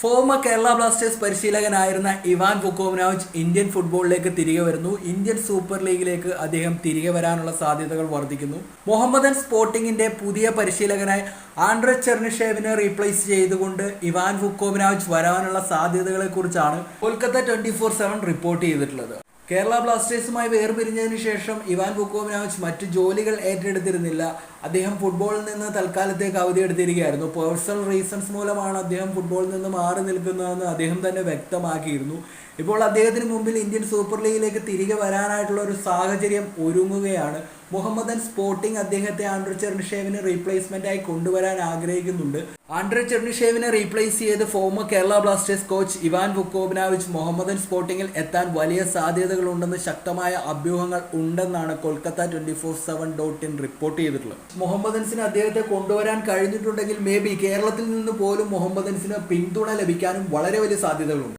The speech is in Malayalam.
ഫോമർ കേരള ബ്ലാസ്റ്റേഴ്സ് പരിശീലകനായിരുന്ന ഇവാൻ വുക്കോവനാവിച്ച് ഇന്ത്യൻ ഫുട്ബോളിലേക്ക് തിരികെ വരുന്നു. ഇന്ത്യൻ സൂപ്പർ ലീഗിലേക്ക് അദ്ദേഹം തിരികെ വരാനുള്ള സാധ്യതകൾ വർദ്ധിക്കുന്നു. മുഹമ്മദൻ സ്പോർട്ടിങ്ങിന്റെ പുതിയ പരിശീലകനായി ആൻഡ്രെ ചെർണിഷേവിനെ റീപ്ലേസ് ചെയ്തുകൊണ്ട് ഇവാൻ വുക്കോവനാവിച്ച് വരാനുള്ള സാധ്യതകളെക്കുറിച്ചാണ് Kolkata twenty four seven report ചെയ്തിട്ടുള്ളത്. കേരള ബ്ലാസ്റ്റേഴ്സുമായി വേർപിരിഞ്ഞതിന് ശേഷം ഇവാൻ ബുക്കോവിനാവിച്ച് മറ്റ് ജോലികൾ ഏറ്റെടുത്തിരുന്നില്ല. അദ്ദേഹം ഫുട്ബോളിൽ നിന്ന് തൽക്കാലത്തേക്ക് അവധിയെടുത്തിരിക്കുകയായിരുന്നു പേഴ്സണൽ റീസൺസ് മൂലമാണ് അദ്ദേഹം ഫുട്ബോളിൽ നിന്ന് മാറി നിൽക്കുന്നതെന്ന് അദ്ദേഹം തന്നെ വ്യക്തമാക്കിയിരുന്നു. ഇപ്പോൾ അദ്ദേഹത്തിന് മുമ്പിൽ ഇന്ത്യൻ സൂപ്പർ ലീഗിലേക്ക് തിരികെ വരാനായിട്ടുള്ള ഒരു സാഹചര്യം ഒരുങ്ങുകയാണ്. മുഹമ്മദൻ സ്പോർട്ടിംഗ് അദ്ദേഹത്തെ ആൻഡ്രു ഷേവിന് റീപ്ലേസ്മെന്റ് ആയി കൊണ്ടുവരാൻ ആഗ്രഹിക്കുന്നുണ്ട്. ആൻഡ്രു ചെർണിഷേവിനെ റീപ്ലേസ് ചെയ്ത് former Kerala Blasters coach Ivan Vukomanovic Mohammedan സ്പോർട്ടിങ്ങിൽ എത്താൻ വലിയ സാധ്യതകളുണ്ടെന്ന് ശക്തമായ അഭ്യൂഹങ്ങൾ ഉണ്ടെന്നാണ് Kolkata twenty four seven dot in report ചെയ്തിട്ടുള്ളത്. മുഹമ്മദൻസിന് അദ്ദേഹത്തെ കൊണ്ടുവരാൻ കഴിഞ്ഞിട്ടുണ്ടെങ്കിൽ മേ ബി കേരളത്തിൽ നിന്ന് പോലും മുഹമ്മദൻസിന് പിന്തുണ ലഭിക്കാനും വളരെ വലിയ സാധ്യതകളുണ്ട്.